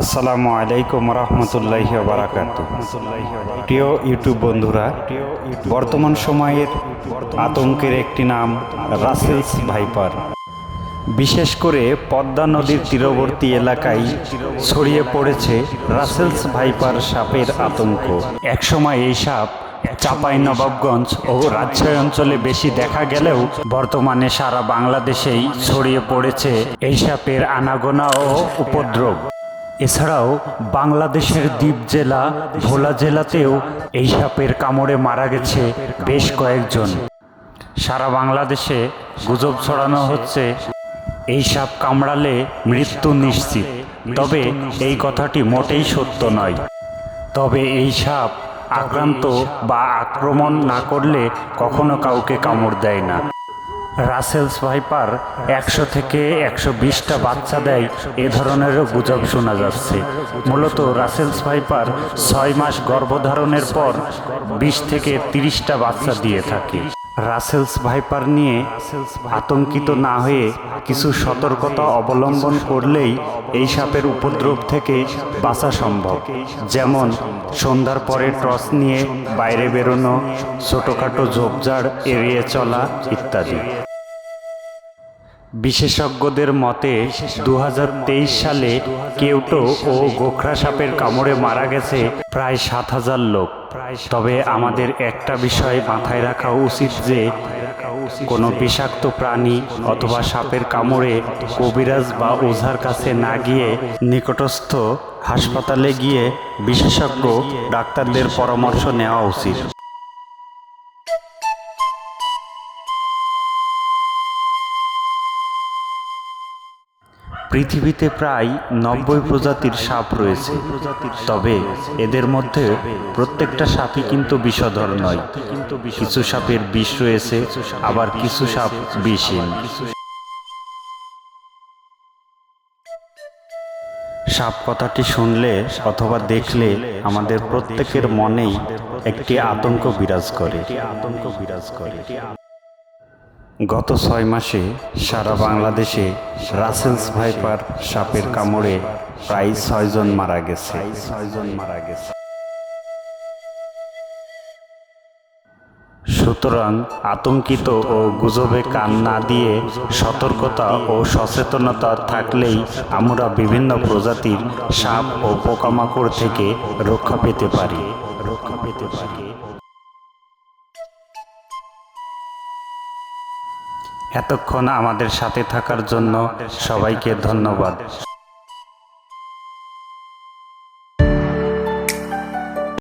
আসসালামু আলাইকুম রহমতুল্লাহ বারাকাত প্রিয় ইউটিউব বন্ধুরা, বর্তমান সময়ের আতঙ্কের একটি নাম, রাসেলস ভাইপার। বিশেষ করে পদ্মা নদীর তীরবর্তী এলাকায় ছড়িয়ে পড়েছে রাসেলস ভাইপার সাপের আতঙ্ক। একসময় এই সাপ চাপাই নবাবগঞ্জ ও রাজশাহী অঞ্চলে বেশি দেখা গেলেও বর্তমানে সারা বাংলাদেশেই ছড়িয়ে পড়েছে এই সাপের আনাগোনা ও উপদ্রব। এছাড়াও বাংলাদেশের দ্বীপ জেলা, ভোলা জেলাতেও এই সাপের কামড়ে মারা গেছে বেশ কয়েকজন। সারা বাংলাদেশে গুজব ছড়ানো হচ্ছে, এই সাপ কামড়ালে মৃত্যু নিশ্চিত। তবে এই কথাটি মোটেই সত্য নয়। তবে এই সাপ আক্রান্ত বা আক্রমণ না করলে কখনো কাউকে কামড় দেয় না। রাসেলস ভাইপার একশো থেকে একশো বিশটা বাচ্চা দেয়, এ ধরনেরও গুজব শোনা যাচ্ছে। মূলত রাসেলস ভাইপার ছয় মাস গর্ভধারণের পর বিশ থেকে তিরিশটা বাচ্চা দিয়ে থাকে। রাসেলস ভাইপার নিয়ে আতঙ্কিত না হয়ে কিছু সতর্কতা অবলম্বন করলেই এই সাপের উপদ্রব থেকে বাঁচা সম্ভব। যেমন, সন্ধ্যার পরে টস নিয়ে বাইরে বেরোনো, ছোটোখাটো ঝোপঝাড় এড়িয়ে চলা ইত্যাদি। বিশেষজ্ঞদের মতে দু হাজার তেইশ সালে কেউটো ও গোখরা সাপের কামড়ে মারা গেছে প্রায় সাত হাজার লোক। তবে আমাদের একটা বিষয় মাথায় রাখা উচিত যে, কোনো বিষাক্ত প্রাণী অথবা সাপের কামড়ে কবিরাজ বা ওঝার কাছে না গিয়ে নিকটস্থ হাসপাতালে গিয়ে বিশেষজ্ঞ ডাক্তারদের পরামর্শ নেওয়া উচিত। পৃথিবীতে প্রায় নব্বই প্রজাতির সাপ রয়েছে। তবে এদের মধ্যে প্রত্যেকটা সাপই কিন্তু বিষধর নয়। কিছু সাপের বিষ রয়েছে আবার কিছু সাপ বিষহীন। সাপ কথাটি শুনলে অথবা দেখলে আমাদের প্রত্যেকের মনেই একটি আতঙ্ক বিরাজ করে আতঙ্ক বিরাজ করে। গত ছয় মাসে সারা বাংলাদেশে রাসেলস ভাইপার সাপের কামড়ে প্রায় ছয়জন মারা গেছে। ছয়জন মারা গেছে। সুতরাং আতঙ্কিত ও গুজবে কান না দিয়ে সতর্কতা ও সচেতনতা থাকলেই আমরা বিভিন্ন প্রজাতির সাপ ও পোকামাকড় থেকে রক্ষা পেতে পারি। রক্ষা পেতে পারি। এতক্ষণ আমাদের সাথে থাকার জন্য সবাইকে ধন্যবাদ।